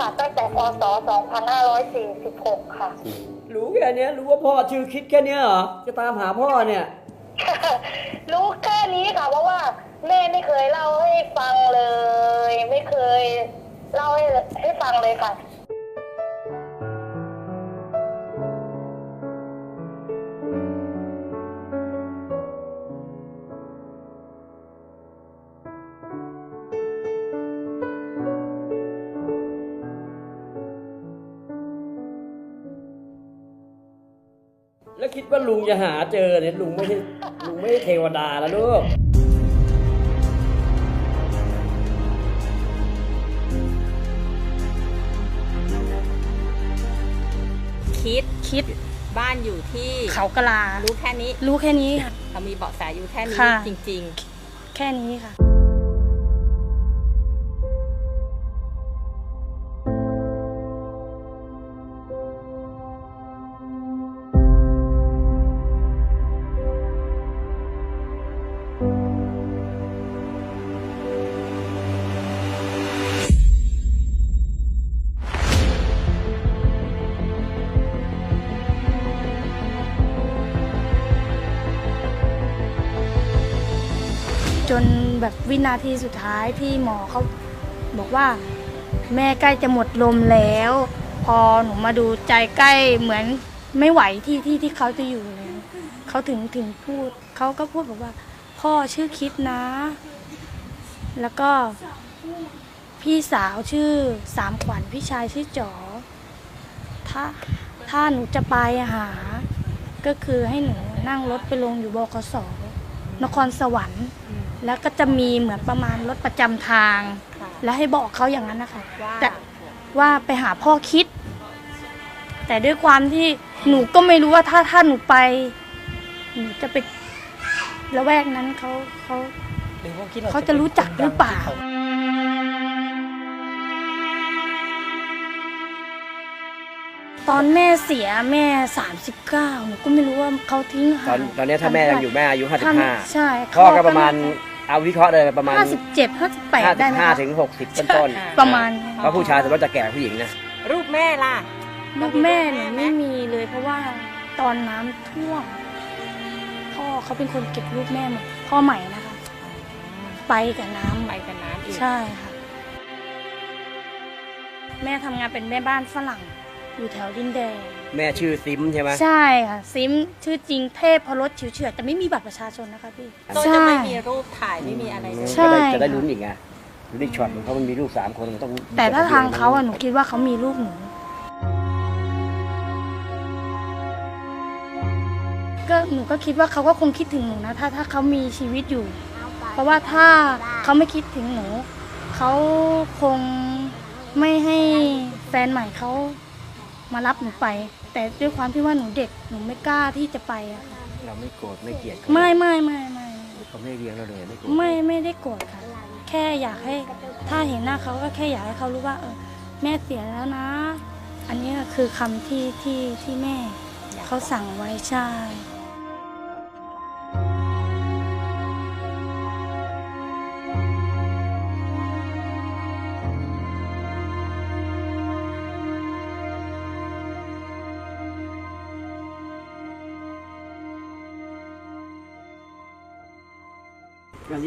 ค่ะ ตั้งแต่พศ 2546 ค่ะ รู้แค่เนี้ยรู้ว่าพ่อชื่อคิดแค่เนี้ยเหรอ จะตามหาพ่อเนี่ย รู้แค่นี้ค่ะ เพราะว่า แม่ไม่เคยเล่าให้ฟังเลย ไม่เคย เล่าให้ให้ฟังเลยค่ะ คิดว่าลุงจะหาเจอเนี่ยลุงไม่ใช่ลุงไม่ใช่เทวดาแล้วลูกคิดคิดบ้านอยู่ที่เขากะลารู้แค่นี้ รู้แค่นี้ค่ะเรามีเบาะแสอยู่แค่นี้ค่ะ จริงแค่นี้ค่ะ วินาทีสุดท้ายที่หมอเขาบอกว่า แม่ใกล้จะหมดลมแล้ว พอหนูมาดูใจใกล้เหมือนไม่ไหวที่ที่ที่เขาจะอยู่แล้วเขาถึงถึงพูดเขาก็พูดบอกว่า พ่อชื่อคิดนะ แล้วก็พี่สาวชื่อสามขวัญพี่ชายชื่อจ๋อถ้าถ้าหนูจะไปหา ก็คือให้หนูนั่งรถไปลงอยู่บกสนครสวรรค์ แล้วก็จะมีเหมือนประมาณรถประจำทางๆค่ะ แล้วให้บอกเขาอย่างนั้นนะคะว่าแต่ว่าไปหาพ่อคิด แต่ด้วยความที่หนูก็ไม่รู้ว่าถ้าถ้าหนูไป หนูจะไปละแวกนั้นเขาเขาเขาจะรู้จักหรือเปล่า ตอนแม่เสียแม่สามสิบเก้าหนูก็ไม่รู้ว่าเขาทิ้งตอห่านงตอนนี้ถ้าแม่ยังอยู่แม่อายุ ถ้าใช่55พ่อก็ประมาณ เอาวิเคราะห์เลยประมาณห้าสิบเจ็ดห้าสิบแปดได้ไหมคะ55ถึง60ต้นต้นๆประมาณเพราะผู้ชายส่วนมากจะแก่กว่าผู้หญิงนะ รูปแม่ล่ะลูกแม่หนูไม่มีเลยเพราะว่าตอนน้ำท่วมพ่อเขาเป็นคนเก็บรูปแม่หมดพ่อใหม่นะคะ ไปกับน้ำไปกับน้ำอีกใช่ค่ะ แม่ทำงานเป็นแม่บ้านฝรั่ง อยู่แถวดินแดง แม่ชื่อซิมใช่ไหมใช่ค่ะ ซิมชื่อจริงเทพพรสฉิวเฉือดแต่ไม่มีบัตรประชาชนนะคะพี่โดยจะไม่มีรูปถ่ายไม่มีอะไรเลยใช่ จะได้จะได้ลุ้นอีกไงลุ้นอีกช็อตหนึ่งเพราะมันมีลูกสามคนมันต้องแต่ถ้าทางเขาอะหนูคิดว่าเขามีลูกหนู ก็หนูก็คิดว่าเขาก็คงคิดถึงหนูนะ ถ้าถ้าเขามีชีวิตอยู่ เพราะว่าถ้าเขาไม่คิดถึงหนู เขาคงไม่ให้แฟนใหม่เขามารับหนูไป แต่ด้วยความที่ว่าหนูเด็กหนูไม่กล้าที่จะไปอะค่ะเราไม่โกรธไม่เกลียดเขาไม่ไม่ไม่ไม่เขาไม่เลี้ยงเราเลยไม่โกรธไม่ไม่ได้โกรธค่ะ แค่อยากให้ถ้าเห็นหน้าเขาก็แค่อยากให้เขารู้ว่าเออแม่เสียแล้วนะ อันนี้คือคำที่ที่ที่แม่เขาสั่งไว้ใช่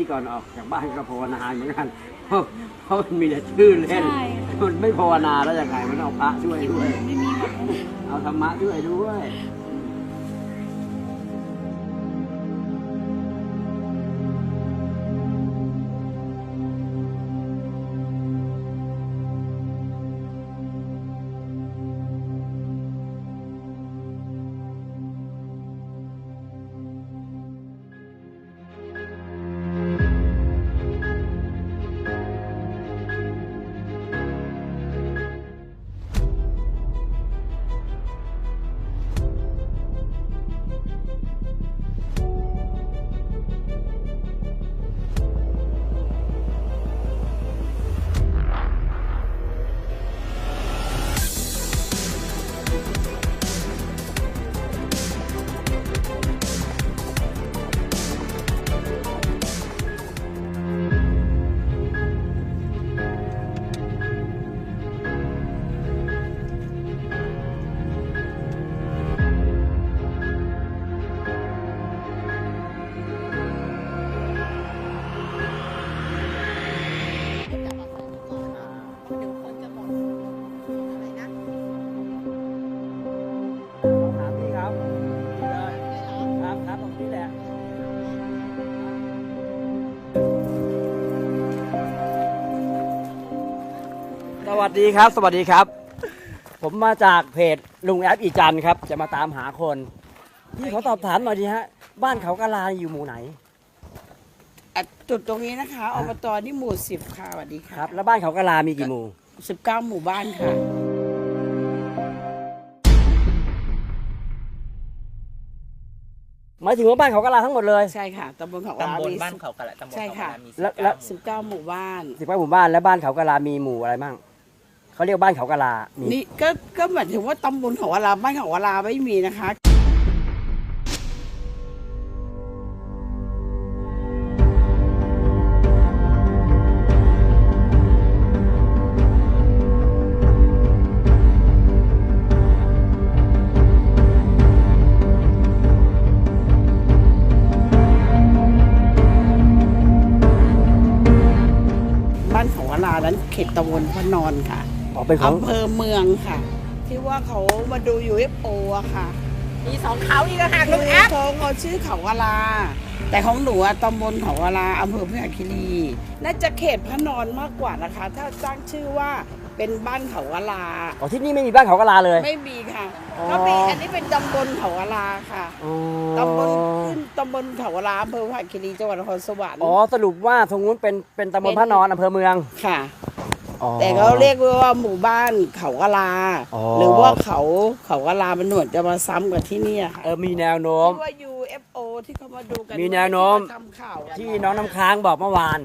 ที่ก่อนออกจากบ้านก็ภาวนาเหมือนกันเพราะเพราะมันมีแต่ชื่อเล่น ใช่ มันไม่ภาวนาแล้วยังไงมันเอาพระช่วยด้วยเอาธรรมะช่วยด้วย ดีครับ สวัสดีครับ ผมมาจากเพจลุงแอปอีจันครับ จะมาตามหาคนพี่ขอสอบถามหน่อยดีฮะ บ้านเขากะลาอยู่หมู่ไหนอะจุดตรงนี้นะคะอบตนี่หมู่สิบค่ะสวัสดีคค่ะรับ แล้วบ้านเขากะลามีกี่หมู่ สิบเก้าหมู่บ้านค่ะ หมายถึงว่าบ้านเขากะลาทั้งหมดเลยใช่ค่ะตำบลเขาตำบลมีบ้านเขากะละตำบลใช่เขากะค่ะละมีแล้วแล้วสิบเก้าหมู่บ้าน สิบกว่าหมู่บ้านแล้วบ้านเขากะลามีหมู่อะไรบ้าง เขาเรียกบ้านเขากะลามีนี่ก็ก็หมายถึงว่าตำบลเขาวลาบ้านเขาวลาไม่มีนะคะ บ้านเขาวลานั้นเขตตำบลพระนอนค่ะ เป็นของ อำเภอเมืองค่ะ ที่ว่าเขามาดู UFO อะค่ะมีสองเขาอีกต่างหากลุงแอป เขาเขาชื่อเขาวลา แต่ของหนูอะตำบลเขาวลาอำเภอพยุหคีรีน่าจะเขตพระนอนมากกว่านะคะ ถ้าตั้งชื่อว่าเป็นบ้านเขาวลา อ๋อที่นี่ไม่มีบ้านเขากะลาเลย ไม่มีค่ะอ๋อ ก็มีอันนี้เป็นตำบลเขาวลาค่ะอ๋อตำบลขึ้นตำบลเขาวลาอำเภอพยุหคีรีจังหวัดนครสวรรค์อ๋อสรุปว่าตรงนู้นเป็นเป็นตำบลเป็นพระนอนอำเภอเมือง ค่ะ อ๋อ แต่เขาเรียกว่าหมู่บ้านเขาวลา อ๋อ หรือว่าเขาเขาวลามันหนวดจะมาซ้ำกับที่นี่อะค่ะเออมีแนวโน้ม ที่ว่า UFO ที่เขามาดูกันมีแนวโน้ม ที่าทำข่าวกันที่น้องน้ำค้างบอกเมื่อวาน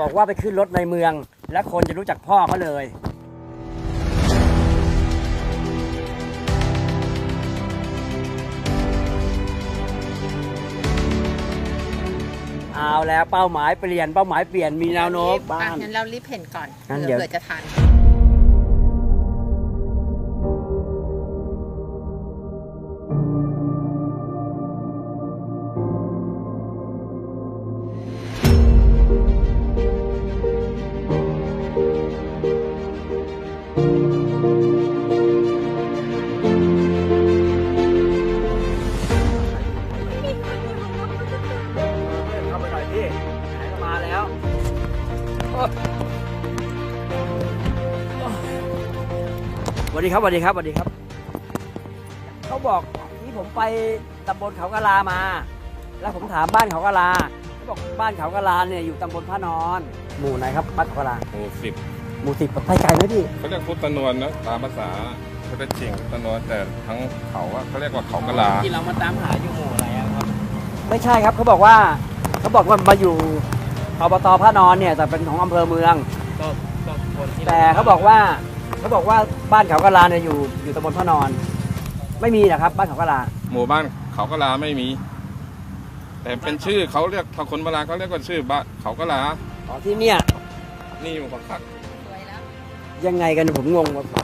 บอกว่าไปขึ้นรถในเมือง และคนจะรู้จักพ่อเขาเลย เอาแล้วเป้าหมายเปลี่ยนเป้าหมายเปลี่ยนมีแนวโน้มบ้าอะนงั้นเรารีบเห็นก่อนงั้นเผื่อเดี๋ยว เผื่อจะทัน ครับสวัสดีครับสวัสดีครับ เขาบอกที่ผมไปตำบลเขากะลามา แล้วผมถามบ้านเขากะลาเขาบอกบ้านเขากะลาเนี่ยอยู่ตำบลพระนอน หมู่ไหนครับบ้านเขากะลาหมู่สิบหมู่สิบไปไกลไหมพี่เขาเรียกพุทธนวลนะตามภาษาพุทธชิงพุทธนวลแต่ทั้งเขาอะเขาเรียกว่าเขากะลาที่เรามาตามหาอยู่หมู่อะไรอะครับ ไม่ใช่ครับเขาบอกว่าเขาบอกว่ามาอยู่อบตพระนอนเนี่ยแต่เป็นของอำเภอเมืองก็ก็คนที่แต่เขาบอกว่า เขาบอกว่าบ้านเขากะลาเนี่ยอยู่อยู่ตำบลพระนอน ไม่มีนะครับ บ้านเขากะลาหมู่บ้านเขากะลาไม่มี แต่เป็นชื่อเขาเรียกถ้าคนโบราณเขาเรียกว่าชื่อบ้านเขากะลาอ๋อที่เนี่ยนี่มันก็คักสวยแล้วยังไงกันผมงงว่า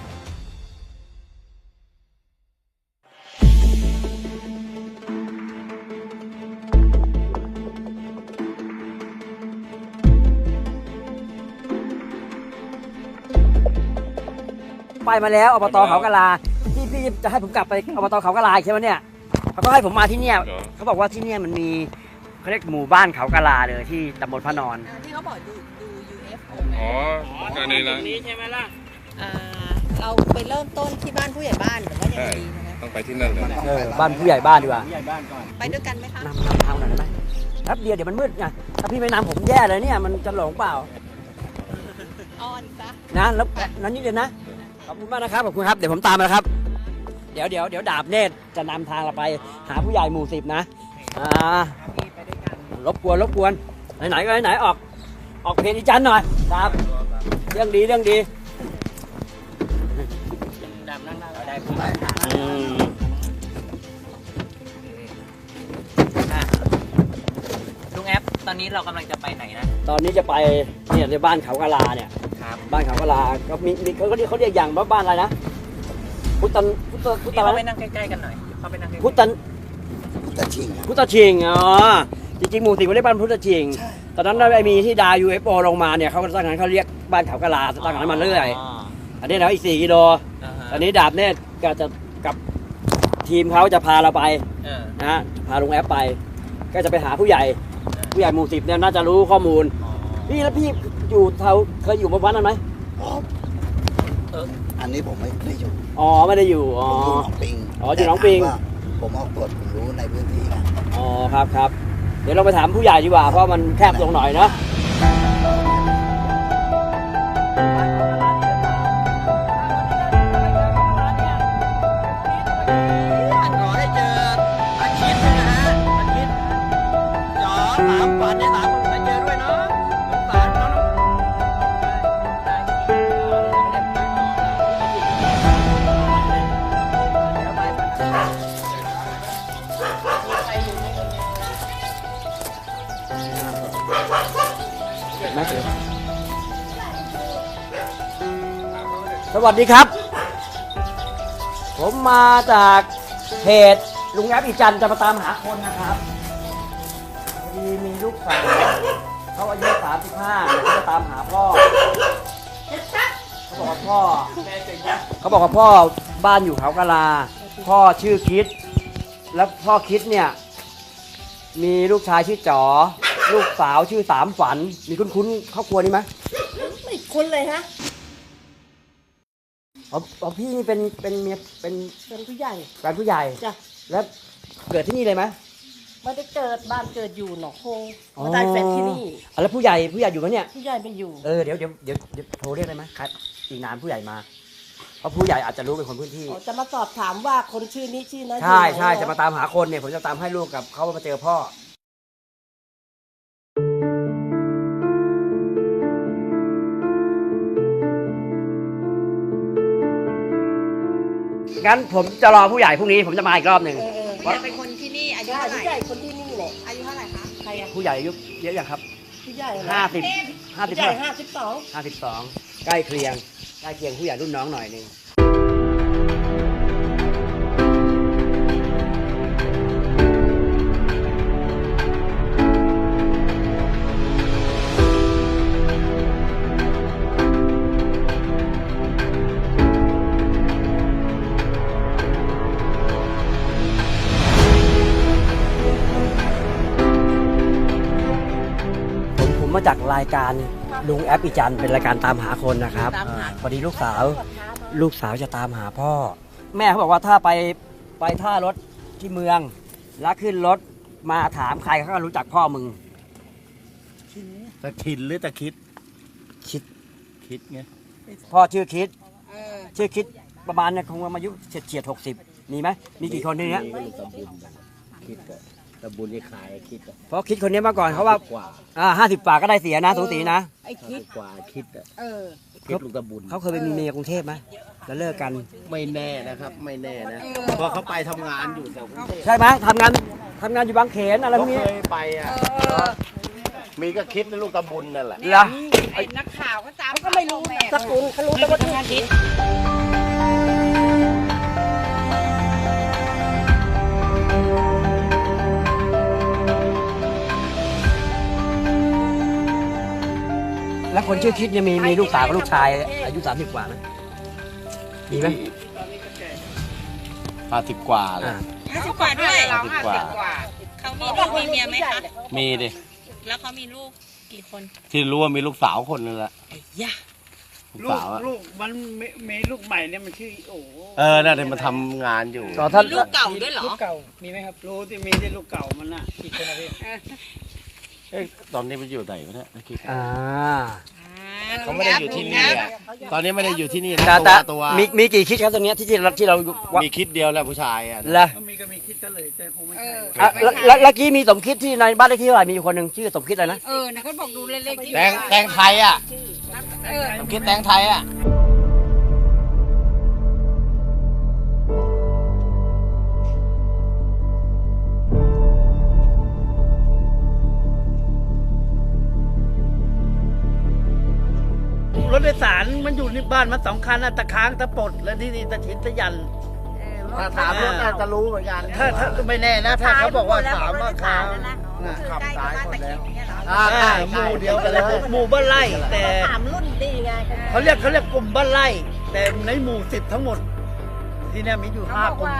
มาแล้วอบตเขากะลาที่พี่จะให้ผมกลับไปอบตเขากะลาอีกใช่ไหมเนี่ยเขาก็ให้ผมมาที่เนี่ยเหรอเขาบอกว่าที่เนี่ยมันมีเขาเรียกหมู่บ้านเขากะลาเลยที่ตำบลพระนอนอ่าที่เขาบอกดูดู UFO อ๋อก็นี่ละนี้ใช่ไหมล่ะอ่าเราไปเริ่มต้นที่บ้านผู้ใหญ่บ้านหรือว่ายังใช่ไงดีนะต้องไปที่นั่นเลยเออบ้านผู้ใหญ่บ้านดีกว่าผู้ใหญ่บ้านก่อนไปด้วยกันไหมคะนำนำทางหน่อยได้ไหมแป๊บเดียวเดี๋ยวมันมืดไงถ้าพี่ไม่นำผมแย่เลยเนี่ยมันจะหลงเปล่าออนซะนะแล้วนั้นนี่เดียวนะ ขอบคุณมากนะครับขอบคุณครับเดี๋ยวผมตามมานะครับ เดี๋ยวเดี๋ยวเดี๋ยวดาบเนตรจะนำทางเราไป หาผู้ใหญ่หมู่สิบนะอ่ารบกวนรบกวนไหนๆก็ไหนๆออก ออกเพลงอีจันหน่อยครับ เรื่องดีเรื่องดีดำนั่งหน้าเราได้ผู้ใหญ่ อืมลุงแอปตอนนี้เรากำลังจะไปไหนนะ ตอนนี้จะไปเนี่ยในบ้านเขากะลาเนี่ยครับ บ้านเขากะลาก็มีมีเขาเรียกเขาเรียกอย่างว่าบ้านอะไรนะพุทธันพุทธพุทธพี่อะไรเข้าไปนะนั่งใกล้ๆกันหน่อยเข้าไปนั่งใกล้ๆพุทธันพุทธชิงพุทธชิงอ๋อจริงๆหมู่สิบเขาเรียกบ้านพุทธชิงตอนนั้นไอ้มีที่ดาวยูเอฟโอลงมาเนี่ยเขาก็ตั้งนั้นเขาเรียกบ้านเขากะลาตั้งนั้นมาเรื่อยอ๋ออันนี้นะอีกสี่กิโลอ่าฮะตอนนี้ดาบเนี่ยก็จะกับทีมเขาจะพาเราไปเออนะฮะพาลุงแอปไป ก็จะไปหาผู้ใหญ่ ผู้ใหญ่หมู่สิบเนี่ยน่าจะรู้ข้อมูลอ๋อพี่แล้วพี่อยู่แถวเคยอยู่บนวัดนั้นไหมอันนี้ผมไม่ได้อยู่อ๋อไม่ได้อยู่อ๋อ ผมอยู่หนองปิงอ๋ออยู่หนองปิง แต่ถามว่าผมออกตรวจผมรู้ในพื้นที่นะ อ๋อครับครับ เดี๋ยวเราไปถามผู้ใหญ่ดีกว่าเพราะมันแคบลงหน่อยเนาะ สวัสดีครับ ผมมาจากเพจลุงแอปอีจันจะมาตามหาคนนะครับพอดีมีลูกสาวเขาอายุ35เดี๋ยวเขาจะตามหาพ่อ เขาบอกว่าพ่อ เขาบอกว่าพ่อบ้านอยู่เขากะลา พ่อชื่อคิด แล้วพ่อคิดเนี่ย มีลูกชายชื่อจ๋อ ลูกสาวชื่อสามฝัน มีคุ้นๆครอบครัวนี้ไหมไม่คุ้นเลยฮะ อ๋ออ๋อพี่นี่เป็นเป็นเมียเป็นเป็นผู้ใหญ่แฟนผู้ใหญ่ จ้ะแล้วเกิดที่นี่เลยไหมไม่ได้เกิดบ้านเกิดอยู่หนองโคงมาได้แฟนที่นี่อ๋อแล้วผู้ใหญ่ผู้ใหญ่อยู่ไหมเนี่ย ผู้ใหญ่ไม่อยู่ เออเดี๋ยวเดี๋ยวเดี๋ยวเดี๋ยวโทรเรียกได้ไหมครับอีกนานผู้ใหญ่มา เพราะผู้ใหญ่อาจจะรู้เป็นคนพื้นที่ อ๋อจะมาสอบถามว่าคนชื่อนี้ชื่อนั้นใช่อยู่ไหนใช่จะมาตามหาคนเนี่ยผมจะตามให้ลูกกับเขามาเจอพ่อ งั้นผมจะรอผู้ใหญ่พรุ่งนี้ผมจะมาอีกรอบหนึ่ง เออเออว่า เป็นคนที่นี่อายุใช่เท่าไหผู้ร่ ใหญ่คนที่นี่แหละอายุเท่าไหร่คะ ใครอะผู้ใหญ่อายุเยอะอย่างครับผู้ใหญ่เหรอห้าสิบห้าสิบผู้ใหญ่ห้าสิบสอง ห้าสิบสองใกล้เคียงใกล้เคียงผู้ใหญ่รุ่นน้องหน่อยหนึ่งาจากรายการลุงแอปอีจันเป็นรายการตามหาคนนะครับตามหาพอดีลูกสาวลูกสาวจะตามหาพ่อ แม่เขาบอกว่าถ้าไปไปท่ารถที่เมือง แล้วขึ้นรถมาถามใครเขาก็รู้จักพ่อมึงตะคินหรือตะคิด คิดคิดไงพ่อชื่อคิดชื่อคิดประมาณเนี่ยคงอายุเฉียดเฉียดหกสิบมีไหมมีกี่คนในเนี้ยมีก็ลูกตะบุ ญนะคิดก็ตะบุญนี่ขายคิดอะเพราะคิดคนนี้มาก่อนเขาว่ากว่าอ่าห้าสิบกว่าก็ได้เสียนะสูสีนะไอ้คิดกว่าคิดอะเออ คิดลูกตะบุญเขาเคยไปมีเมียกรุงเทพไหมแล้วเลิกกัน ไม่แน่นะครับ ไม่แน่นะเพราะเขาไปทำงานอยู่แถวกรุงเทพใช่ไหมทำงานทำงานอยู่บางเขนอะไรพเขาวกนี้ เคยไปอะมีก็คิดในลูกตะบุญนั่นแหละ เหรอ ไอ้นักข่าวก็ตามเขาก็ไม่รู้สกุลเขารู้แต่ว่าชื่อคิด คนชื่อคิดเนี่ยมีมีลูกสาวกับลูกชาย อายุสามสิบกว่าไหมมีไหมห้าสิบกว่าแล้อ่าวห้าสิบกว่าด้วยห้าสิบกว่า เขามีลูกมีเมียไหมคะ มีดิ แล้วเขามีลูกกี่คนที่รู้ว่ามีลูกสาวคนนึงแหละย่าลูกสาวอะลูกมันมีมีลูกใหม่เนี่ยมันชื่อโอ้โหเออน่าจะมาทำงานอยู่ก็ถ้ามีลูกเก่าด้วยเหรอ ลูกเก่ามีไหมครับรู้ที่มีที่ลูกเก่ามันน่ะอีกคนนะพี่ เอ๊ะตอนนี้มันอยู่ไหนวะเนี่ยคิดอ่า เขาไม่ได้อยู่ที่นี่อะตอนนี้ไม่ได้อยู่ที่นี่แต่นะแต่ตัวตัวมีมีกี่คิดครับตรงเนี้ยที่ที่เราที่เราว่ามีคิดเดียวแหละผู้ชายอะละก็มีก็มีคิดกันเลยแต่คงไม่ใช่อะแล้วแล้วแล้วกี้มีสมคิดที่ในบ้านเลขที่เท่าไหร่มีอยู่คนหนึ่งชื่อสมคิดอะไรนะ เออนะเขาบอกดูเล็กๆที่แตงแตงไทยอะเออ ผมคิดแตงไทยอะ รถโดยสารมันอยู่ในบ้านมาสองคันน่ะตะค้างตะปลดและที่นี่ตะชินตะยันถ้าถามรถน่าจะรู้เหมือนกัน ถ้าถ้าไม่แน่นะถ้าเขาบอกว่าถามว่าค้างขับซ้ายหมดแล้วอ่าหมู่เดียวกันเลยหมู่บ้านไร่แต่ถามรุ่นดีไงเขาเรียกเขาเรียกกลุ่มบ้านไร่ แต่ในหมู่สิบทั้งหมด ที่เนี่ยมีอยู่ห้ากลุ่ม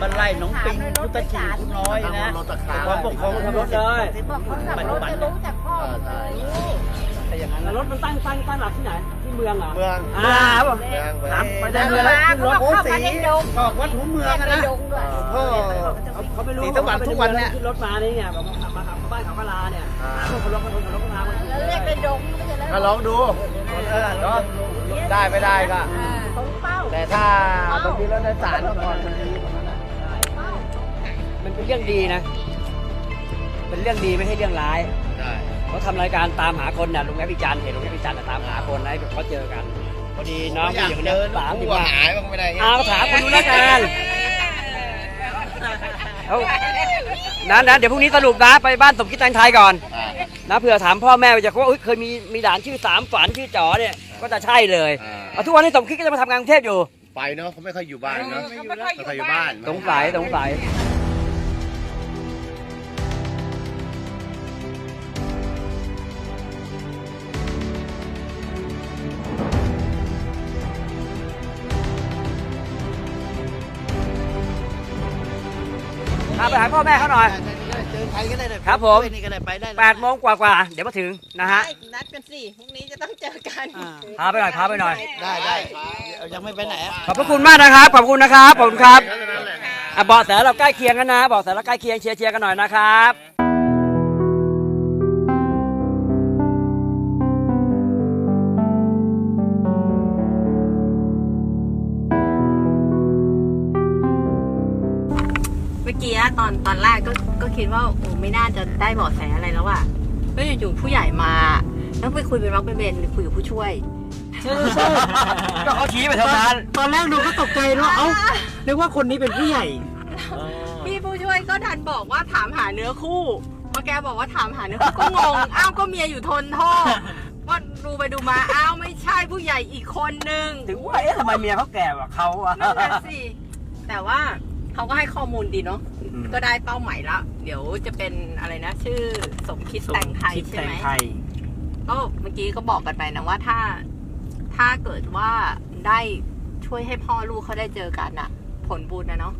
บ้านไร่หนองปิงพุทธจีพุทธน้อยนะรถตะค้างความปกครองทำรถได้บอกคนขับรถจะรู้จักพ่อหมดเลย แต่อย่างนั้นแล้วรถมันตั้งตั้งตั้งหลักที่ไหนที่เมืองเหรอเมืองอ่าครับผม เมืองเมืองถามไปได้เมืองแล้วขึ้นรถโอ้สีออกวัดหัวเมืองอะนะเออเขาไม่รู้สีสว่างทุกวันเนี่ยขึ้นรถมานี่เนี่ยแบบมาขับมาขับบ้านเขามาลาเนี่ยพวกคนรถคนรถคนรถมาแล้วเรียกในดงไม่ใช่แล้วก็ลองดูเออเนาะได้ไม่ได้ก็ของเป้าแต่ถ้าต้องมีรถโดยสารมาก่อนมันดีมันเป็นเรื่องดีนะ เป็นเรื่องดีไม่ใช่เรื่องร้ายได้ เขาทำรายการตามหาคนน่ะลุงแอปพิจันทร์เห็นลุงแอปพิจันทร์น่ะตามหาคนนะให้เขาเจอกันพอดีน้องผู้หญิงคนเนี้ยสามสิบว่าว่าหายมันก็ไม่ได้ไงเอาถามคนดูแล้วกันเอานั้นนะเดี๋ยวพรุ่งนี้สรุปนะไปบ้านสมคิดแตงไทยก่อนอ่านะเผื่อถามพ่อแม่ว่าจะว่าเอ้ยเคยมีมีหลานชื่อสามฝันชื่อจ๋อเนี่ยก็จะใช่เลยอ่าเอาทุกวันนี้สมคิดก็จะมาทำงานกรุงเทพอยู่ไปเนาะเขาไม่ค่อยอยู่บ้านเนาะไม่ค่อยอยู่ไม่ค่อยอยู่บ้านสงสัยสงสัย ไปหาพ่อแม่เขาหน่อยเจอใครก็ได้เลยครับผมนี่ก็ได้ไปได้แปดโมงกว่าๆเดี๋ยวมาถึงนะฮะนัดกันสิพรุ่งนี้จะต้องเจอกันอ่าพาไปหน่อยพาไปหน่อย ได้ได้ยังไม่ไปไหนอะขอบพระคุณมากนะครับ ขอบคุณนะครับขอบคุณครับอะเบาะแสเราใกล้เคียงกันนะเบาะแสเราใกล้เคียงเชียร์เชียร์กันหน่อยนะครับ มื่อกี้ตอนตอนแรกก็ก็คิดว่าโอ้ไม่น่าจะได้เบาะแสอะไรแล้วอะก็อยู่ๆผู้ใหญ่มา แล้วไปคุยเป็นรักเป็นเบนคุยกับผู้ช่วย ก็เขาชี้ไปเท่านั้นตอนแรกหนูก็ตกใจว่าเอ้านึกว่าคนนี้เป็นผู้ใหญ่ พี่ผู้ช่วยก็ดันบอกว่าถามหาเนื้อคู่พอแกบอกว่าถามหาเนื้อคู่ก็งงอ้าวก็เมียอยู่ทนท่อก็ดูไปดูมาอ้าวไม่ใช่ผู้ใหญ่อีกคนนึง ถึงว่าเอ๊ะทำไมเมียเขาแก่กว่าเขาอะนั่นน่ะสิแต่ว่า เขาก็ให้ข้อมูลดีเนาะก็ได้เป้าหมายแล้วเดี๋ยวจะเป็นอะไรนะ ชื่อสมคิดแต่งไทยใช่ไหมก็เมื่อกี้ก็บอกกันไปนะว่าถ้าถ้าเกิดว่าได้ช่วยให้พ่อลูกเขาได้เจอกันอะผลบุญนะเนาะ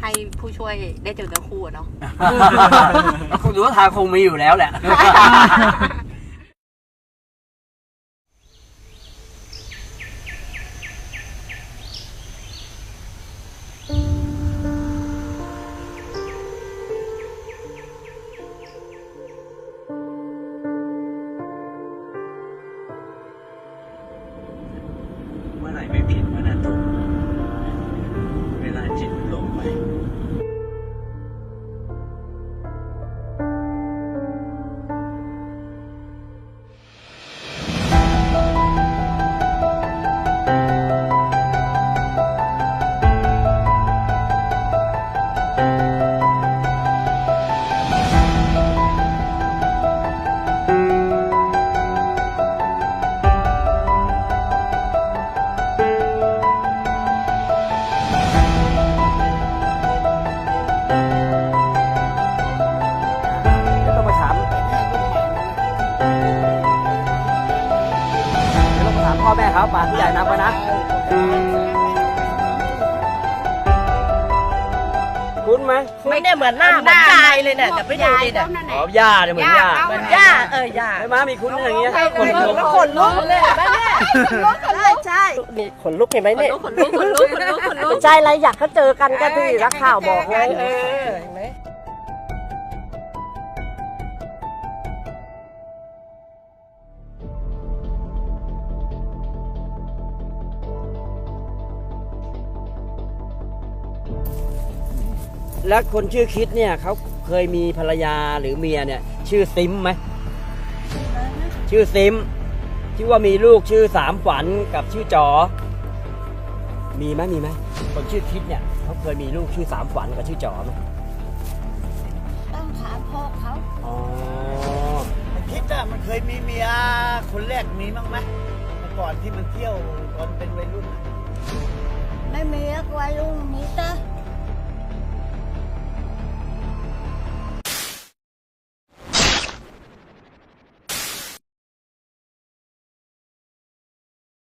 ให้ผู้ช่วยได้เจอกันคู่อะเนาะคงดูว่าทางคงมีอยู่แล้วแหละ แม่เขาป่าผู้ใหญ่นำไปนะคุ้นไหมไม่ได้เหมือนหน้าเหมือนยายเลยเนี่ยเดี๋ยวไปดูดิเนี่ยอ๋อย่าเนี่ยเหมือนย่าเหมือนย่าเออย่าไอ้ม้ามีคุ้นอย่างเงี้ยคนลุกขนลุกเลยแม่เนี่ยใช่ใช่นี่ขนลุกเห็นไหมเนี่ยขนลุกขนลุกขนลุกขนลุกใจอะไรอยากเขาเจอกันก็ที่นักข่าวบอกไง แล้วคนชื่อคิดเนี่ยเขาเคยมีภรรยาหรือเมียเนี่ย ชื่อซิมไหมชื่อซิมที่ว่ามีลูกชื่อสามฝันกับชื่อจอ มีไหมมีไหมคนชื่อคิดเนี่ยเขาเคยมีลูกชื่อสามฝันกับชื่อจอไหมต้องถามพ่อเขาอ๋อคิดว่ามันเคยมีเมียคนแรกมีบ้างไหมแต่ก่อนที่มันเที่ยวตอนเป็นวัยรุ่นอะไม่มีแล้ววัยรุ่นมีแต่